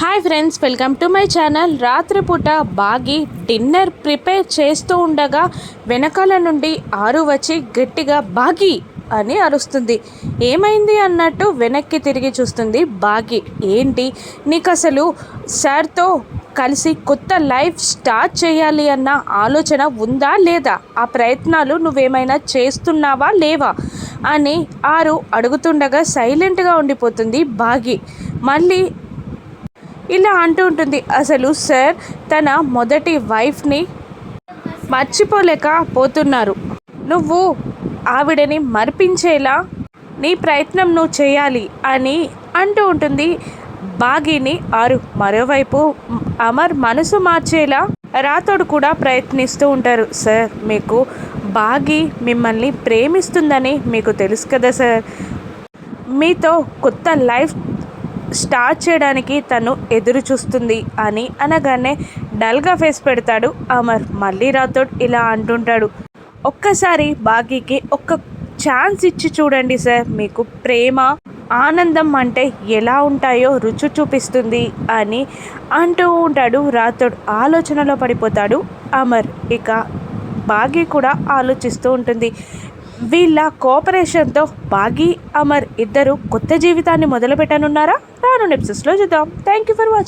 Hi friends welcome to my channel. రాత్రిపూట బాగి dinner prepare చేస్తూ ఉండగా వెనకాల నుండి ఆరు వచ్చి గట్టిగా బాగి అని అరుస్తుంది. ఏమైంది అన్నట్టు వెనక్కి తిరిగి చూస్తుంది బాగి. ఏంటి? నీకు అసలు సార్తో కలిసి కొత్త లైఫ్ స్టార్ట్ చేయాలి అన్న ఆలోచన ఉందా లేదా? ఆ ప్రయత్నాలు నువ్వేమైనా చేస్తున్నావా లేవా? అని ఆరు అడుగుతుండగా సైలెంట్గా ఉండిపోతుంది బాగి. మళ్ళీ ఇలా అంటూ ఉంటుంది. అసలు సార్ తన మొదటి వైఫ్ని మర్చిపోలేక పోతున్నారు. నువ్వు ఆవిడని మర్పించేలా నీ ప్రయత్నం నువ్వు చేయాలి అని అంటూ ఉంటుంది. బాగీని ఆరు మరోవైపు అమర్ మనసు మార్చేలా రాతోడు కూడా ప్రయత్నిస్తూ ఉంటారు. సార్ మీకు బాగి మిమ్మల్ని ప్రేమిస్తుందని మీకు తెలుసు కదా సార్? మీతో కొత్త లైఫ్ స్టార్ట్ చేయడానికి తను ఎదురు చూస్తుంది అని అనగానే డల్గా ఫేస్ పెడతాడు అమర్. మళ్ళీ రాథోడ్ ఇలా అంటుంటాడు ఒక్కసారి బాగీకి ఒక్క ఛాన్స్ ఇచ్చి చూడండి సార్ మీకు ప్రేమ ఆనందం అంటే ఎలా ఉంటాయో రుచి చూపిస్తుంది అని అంటూ ఉంటాడు రాథోడ్. ఆలోచనలో పడిపోతాడు అమర్. ఇక బాగీ కూడా ఆలోచిస్తూ ఉంటుంది. వీళ్ళ కోఆపరేషన్తో బాగీ అమర్ ఇద్దరు కొత్త జీవితాన్ని మొదలుపెట్టనున్నారా? రాను నెప్సెస్లో చూద్దాం. Thank you for watching